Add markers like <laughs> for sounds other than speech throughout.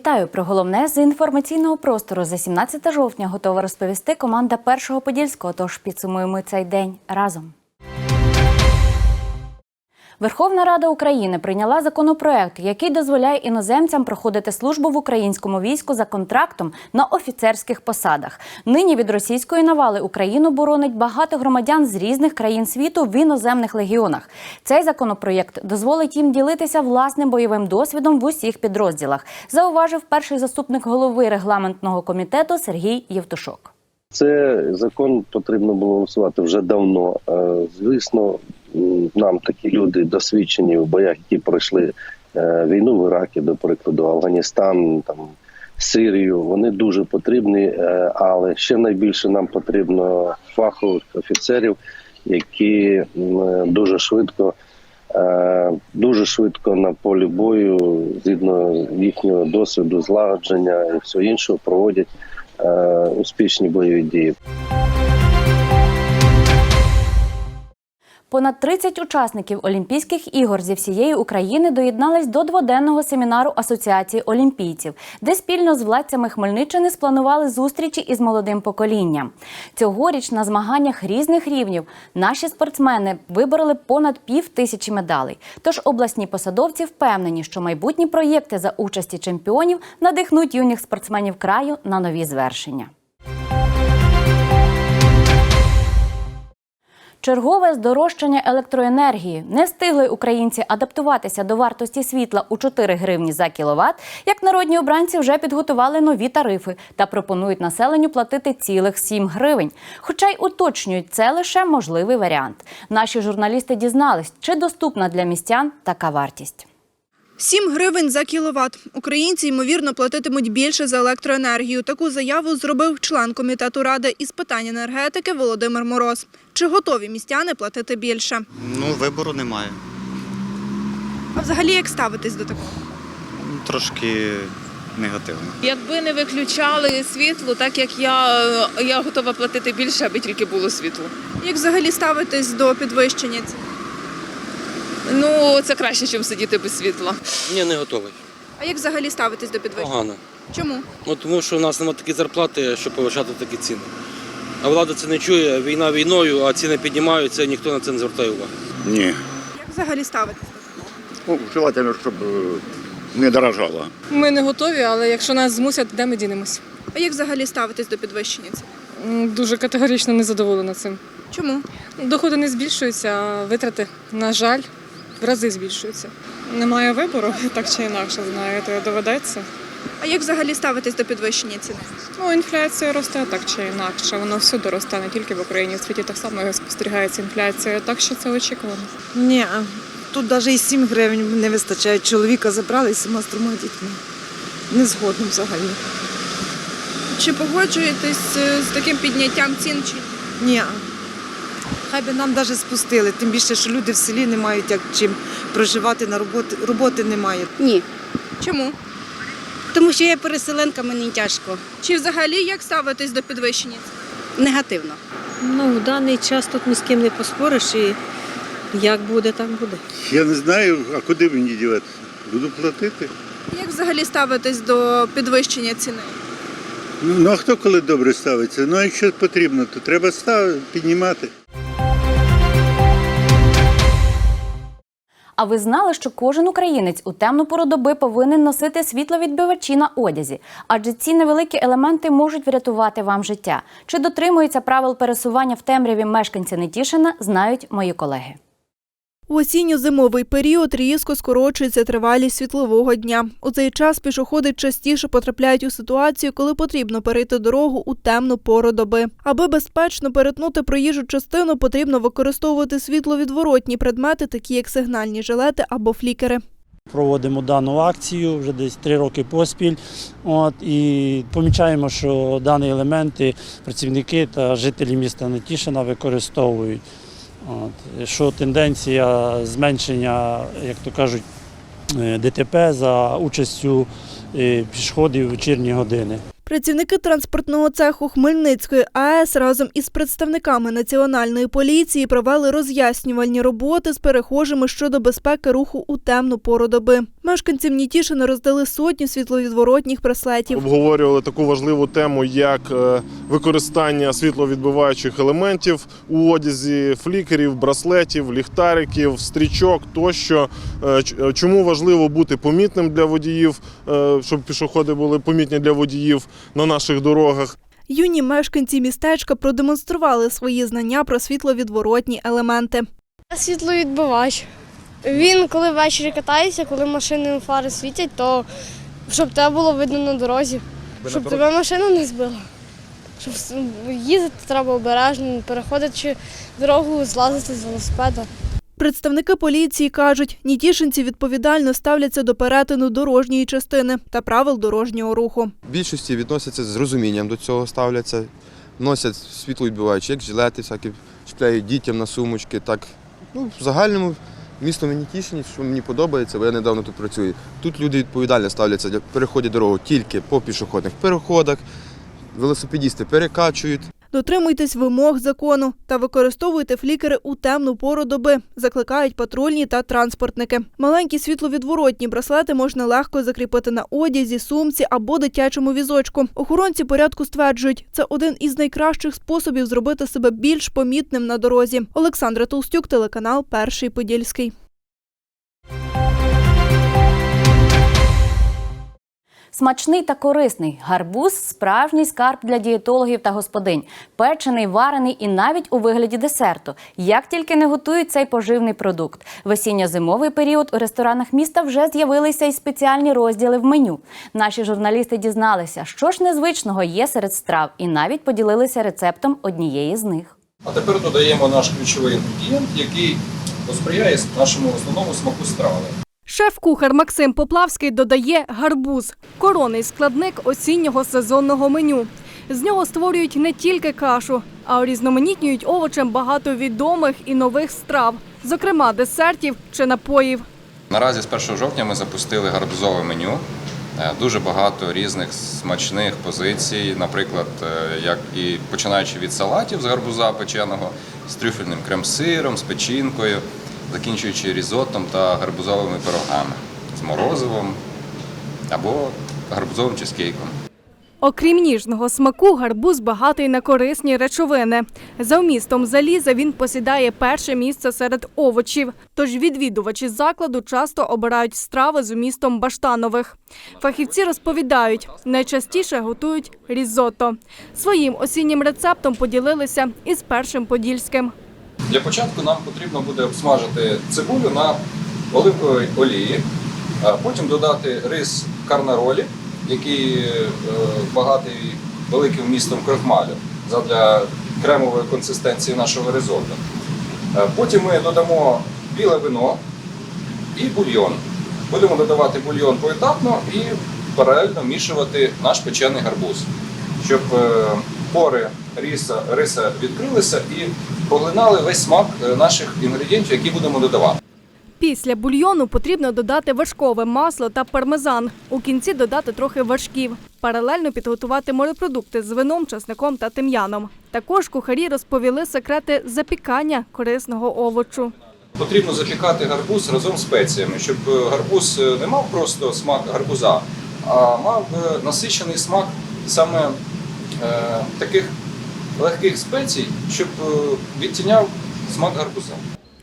Вітаю про головне з інформаційного простору за 17 жовтня. Готова розповісти команда першого подільського. Тож підсумуємо цей день разом. Верховна Рада України прийняла законопроект, який дозволяє іноземцям проходити службу в українському війську за контрактом на офіцерських посадах. Нині від російської навали Україну боронить багато громадян з різних країн світу в іноземних легіонах. Цей законопроєкт дозволить їм ділитися власним бойовим досвідом в усіх підрозділах, зауважив перший заступник голови регламентного комітету Сергій Євтушок. Це закон потрібно було голосувати вже давно. Е, Звісно, нам такі люди досвідчені в боях, які пройшли е, війну в Іракі, до прикладу, Афганістан, там Сирію. Вони дуже потрібні, е, але ще найбільше нам потрібно фахових офіцерів, які дуже швидко. е, Дуже швидко на полі бою, згідно їхнього досвіду, злагодження і всього іншого, проводять успішні бойові дії. Понад 30 учасників Олімпійських ігор зі всієї України доєднались до дводенного семінару Асоціації олімпійців, де спільно з владцями Хмельниччини спланували зустрічі із молодим поколінням. Цьогоріч на змаганнях різних рівнів наші спортсмени вибороли понад пів тисячі медалей. Тож обласні посадовці впевнені, що майбутні проєкти за участі чемпіонів надихнуть юних спортсменів краю на нові звершення. Чергове здорожчання електроенергії. Не встигли українці адаптуватися до вартості світла у 4 гривні за кіловат, як народні обранці вже підготували нові тарифи та пропонують населенню платити цілих 7 гривень. Хоча й уточнюють, це лише можливий варіант. Наші журналісти дізнались, чи доступна для містян така вартість. 7 гривень за кіловат. Українці, ймовірно, платитимуть більше за електроенергію. Таку заяву зробив член комітету ради із питань енергетики Володимир Мороз. Чи готові містяни платити більше? Ну, вибору немає. А взагалі як ставитись до такого? Трошки негативно. Якби не виключали світло, так як я, я готова платити більше, аби тільки було світло. Як взагалі ставитись до підвищення? Ну, це краще, ніж сидіти без світла. Ні, не готовий. А як взагалі ставитись до підвищення? Погано. Чому? Ну, тому що у нас немає такі зарплати, щоб повищати такі ціни. А влада це не чує, війна війною, а ціни піднімаються, і ніхто на це не звертає уваги. Ні. Як взагалі ставитись? Ну, желательно, щоб е, не дорожало. Ми не готові, але якщо нас змусять, де ми дінемось? А як взагалі ставитись до підвищення цін? М, Дуже категорично не задоволена цим. Чому? Доходи не збільшуються, а витрати, на жаль, в рази збільшуються. Немає вибору, <laughs> так чи інакше, знаєте, доведеться. А як взагалі ставитись до підвищення ціни? Ну, інфляція росте так чи інакше. Воно всюди росте, не тільки в Україні, в світі так само спостерігається інфляція, так що це очікувано. Ні, тут навіть і 7 гривень не вистачає. Чоловіка забрали з сіма з трьома дітьми. Не згодно взагалі. Чи погоджуєтесь е, з таким підняттям цін? Чи ні? Хай би нам навіть спустили, тим більше, що люди в селі не мають як чим проживати на роботи. Роботи немає. Ні, Чому? тому що я переселенка, мені тяжко. Чи взагалі як ставитись до підвищення? Негативно. Ну, в даний час тут ні з ким не поспориш і як буде, так буде. Я не знаю, а куди мені діватися? Буду платити. Як взагалі ставитись до підвищення ціни? Ну, ну а хто коли добре ставиться? Ну, якщо потрібно, то треба став, піднімати. А ви знали, що кожен українець у темну пору доби повинен носити світловідбивачі на одязі, адже ці невеликі елементи можуть врятувати вам життя. Чи дотримуються правил пересування в темряві мешканці Нетішина, знають мої колеги. У осінньо-зимовий період різко скорочується тривалість світлового дня. У цей час пішоходи частіше потрапляють у ситуацію, коли потрібно перейти дорогу у темну пору доби. Аби безпечно перетнути проїжджу частину, потрібно використовувати світловідворотні предмети, такі як сигнальні жилети або флікери. Проводимо дану акцію вже десь три роки поспіль. От, і помічаємо, що дані елементи працівники та жителі міста Нетішина використовують. От, що тенденція зменшення, як то кажуть, е, ДТП за участю е, пішоходів в вечірні години. Працівники транспортного цеху Хмельницької АЕС разом із представниками національної поліції провели роз'яснювальні роботи з перехожими щодо безпеки руху у темну пору доби. Мешканцям Нітішина роздали сотню світловідворотніх браслетів. Обговорювали таку важливу тему, як е, використання світловідбиваючих елементів у одязі, флікерів, браслетів, ліхтариків, стрічок тощо. Е, Чому важливо бути помітним для водіїв, е, щоб пішоходи були помітні для водіїв на наших дорогах. Юні мешканці містечка продемонстрували свої знання про світловідворотні елементи. Світловідбивач. Він, коли ввечері катається, коли машини фари світять, то щоб тебе було видно на дорозі, щоб тебе машина не збила. Щоб їздити треба обережно, переходячи дорогу, злазити з велосипеда. Представники поліції кажуть, нітішинці відповідально ставляться до перетину дорожньої частини та правил дорожнього руху. Більшості відносяться з розумінням до цього ставляться, носять світловідбиваючі, як жилети, всякі чіпляють дітям на сумочки. Так, ну, в загальному місто мені тішить, що мені подобається, бо я недавно тут працюю. Тут люди відповідально ставляться переходять дорогу тільки по пішохідних переходах, велосипедісти перекачують. Дотримуйтесь вимог закону та використовуйте флікери у темну пору доби, закликають патрульні та транспортники. Маленькі світловідворотні браслети можна легко закріпити на одязі, сумці або дитячому візочку. Охоронці порядку стверджують, це один із найкращих способів зробити себе більш помітним на дорозі. Олександра Толстюк, телеканал Перший Подільський. Смачний та корисний гарбуз справжній скарб для дієтологів та господинь, печений, варений і навіть у вигляді десерту. Як тільки не готують цей поживний продукт. В осінньо-зимовий період у ресторанах міста вже з'явилися і спеціальні розділи в меню. Наші журналісти дізналися, що ж незвичного є серед страв, і навіть поділилися рецептом однієї з них. А тепер додаємо наш ключовий інгредієнт, який посприяє нашому основному смаку страви. Шеф-кухар Максим Поплавський додає гарбуз коронний складник осіннього сезонного меню. З нього створюють не тільки кашу, а урізноманітнюють овочем багато відомих і нових страв, зокрема десертів чи напоїв. Наразі з 1 жовтня ми запустили гарбузове меню. Е, Дуже багато різних смачних позицій, наприклад, е, як і починаючи від салатів з гарбуза печеного, з трюфельним крем-сиром, з печінкою, закінчуючи різотом та гарбузовими пирогами з морозивом або гарбузовим чизкейком. Окрім ніжного смаку, гарбуз багатий на корисні речовини. За вмістом заліза він посідає перше місце серед овочів. Тож відвідувачі закладу часто обирають страви з умістом баштанових. Фахівці розповідають, найчастіше готують різотто. Своїм осіннім рецептом поділилися із першим подільським. Для початку нам потрібно буде обсмажити цибулю на оливковій олії, потім додати рис карнаролі, який е, багатий великим вмістом крохмалю задля кремової консистенції нашого ризотто. Е, Потім ми додамо біле вино і бульйон. Будемо додавати бульйон поетапно і паралельно вмішувати наш печений гарбуз, щоб е, пори риса, риса відкрилися і поглинали весь смак е, наших інгредієнтів, які будемо додавати. Після бульйону потрібно додати вершкове масло та пармезан. У кінці додати трохи вершків. Паралельно підготувати морепродукти з вином, часником та тим'яном. Також кухарі розповіли секрети запікання корисного овочу. Потрібно запікати гарбуз разом з спеціями, щоб е, гарбуз е, не мав просто смак гарбуза, а мав насичений смак саме таких легких спецій, щоб е, відтіняв смак гарбуза.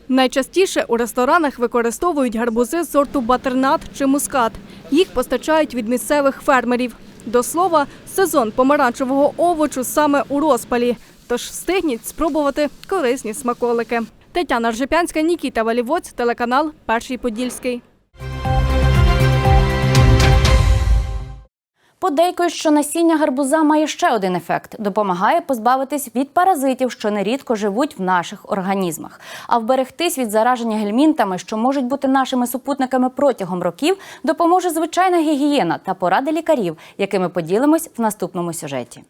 Найчастіше у ресторанах використовують гарбузи сорту батернат чи мускат. Їх постачають від місцевих фермерів. До слова, сезон помаранчевого овочу саме у розпалі. Тож встигніть спробувати корисні смаколики. Тетяна Ржепянська, Нікіта Валівоць, телеканал Перший Подільський. Подейкують, що насіння гарбуза має ще один ефект допомагає позбавитись від паразитів, що нерідко живуть в наших організмах. А вберегтись від зараження гельмінтами, що можуть бути нашими супутниками протягом років, допоможе звичайна гігієна та поради лікарів, якими поділимось в наступному сюжеті.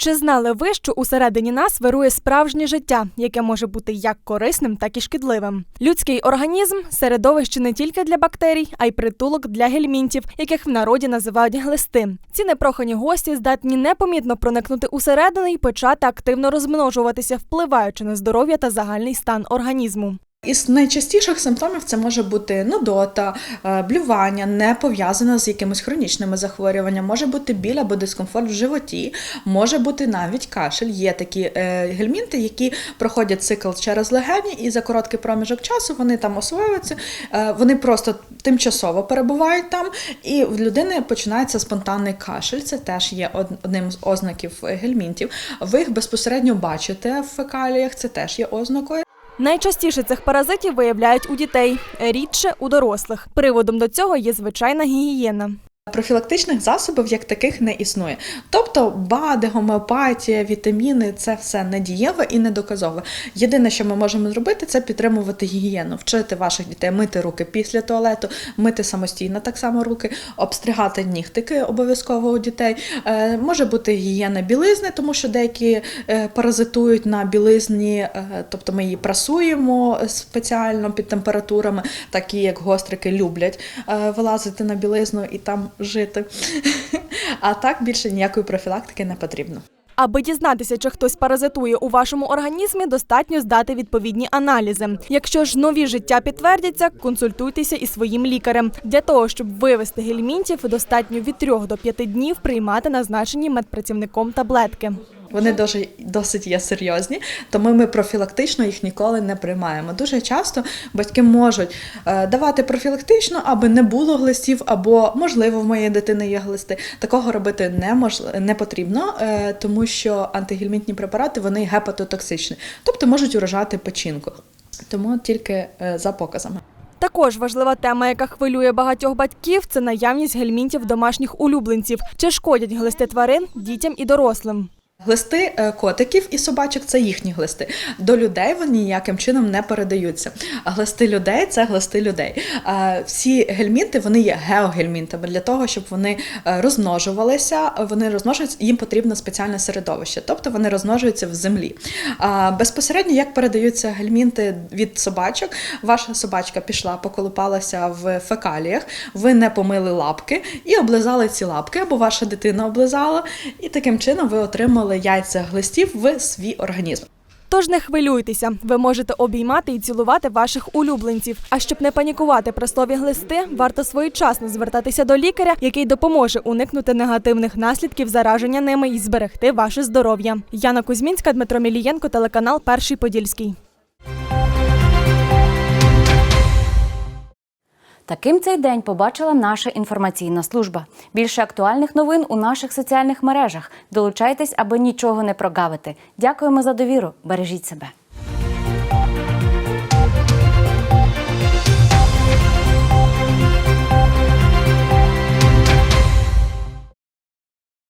Чи знали ви, що усередині нас вирує справжнє життя, яке може бути як корисним, так і шкідливим? Людський організм середовище не тільки для бактерій, а й притулок для гельмінтів, яких в народі називають глисти. Ці непрохані гості здатні непомітно проникнути усередину і почати активно розмножуватися, впливаючи на здоров'я та загальний стан організму. Із найчастіших симптомів це може бути нудота, е, блювання, не пов'язане з якимись хронічними захворюваннями, може бути біль або дискомфорт в животі, може бути навіть кашель. Є такі е, гельмінти, які проходять цикл через легені, і за короткий проміжок часу вони там освоюються, е, вони просто тимчасово перебувають там, і в людини починається спонтанний кашель. Це теж є одним з ознаків гельмінтів. Ви їх безпосередньо бачите в фекаліях, це теж є ознакою. Найчастіше цих паразитів виявляють у дітей, рідше у дорослих. Приводом до цього є звичайна гігієна. Профілактичних засобів як таких не існує. Тобто БАДи, гомеопатія, вітаміни це все недієве і недоказове. Єдине, що ми можемо зробити, це підтримувати гігієну, вчити ваших дітей мити руки після туалету, мити самостійно так само руки, обстригати нігтики обов'язково у дітей. Е, може бути гігієна білизни, тому що деякі е, паразитують на білизні, е, тобто ми її прасуємо спеціально під температурами, такі як гострики люблять вилазити на білизну і там жити. <laughs> А так більше ніякої профілактики не потрібно. Аби дізнатися, чи хтось паразитує у вашому організмі, достатньо здати відповідні аналізи. Якщо ж нові життя підтвердяться, консультуйтеся із своїм лікарем. Для того, щоб вивести гельмінтів, достатньо від 3 до 5 днів приймати назначені медпрацівником таблетки. Вони дуже досить є серйозні, тому ми профілактично їх ніколи не приймаємо. Дуже часто батьки можуть е, давати профілактично, аби не було глистів, або можливо в моєї дитини є глисти. Такого робити не мож... не потрібно, е, тому що антигельмінтні препарати вони гепатотоксичні, тобто можуть уражати печінку. Тому тільки е, за показами. Також важлива тема, яка хвилює багатьох батьків, це наявність гельмінтів домашніх улюбленців. Чи шкодять глисти тварин дітям і дорослим? Глисти е, котиків і собачок це їхні глисти. До людей вони ніяким чином не передаються. А глисти людей це глисти людей. Всі гельмінти вони є геогельмінтами. Для того, щоб вони е, розмножувалися, вони розмножуються, їм потрібно спеціальне середовище, тобто вони розмножуються в землі. Безпосередньо як передаються гельмінти від собачок, ваша собачка пішла, поколупалася в фекаліях, ви не помили лапки і облизали ці лапки, або ваша дитина облизала, і таким чином ви отримали яйця глистів в свій організм. Тож не хвилюйтеся, ви можете обіймати і цілувати ваших улюбленців. А щоб не панікувати про слові глисти, варто своєчасно звертатися до лікаря, який допоможе уникнути негативних наслідків зараження ними і зберегти ваше здоров'я. Яна Кузьмінська, Дмитро Мілієнко, телеканал Перший Подільський. Таким цей день побачила наша інформаційна служба. Більше актуальних новин у наших соціальних мережах. Долучайтесь, аби нічого не прогавити. Дякуємо за довіру. Бережіть себе.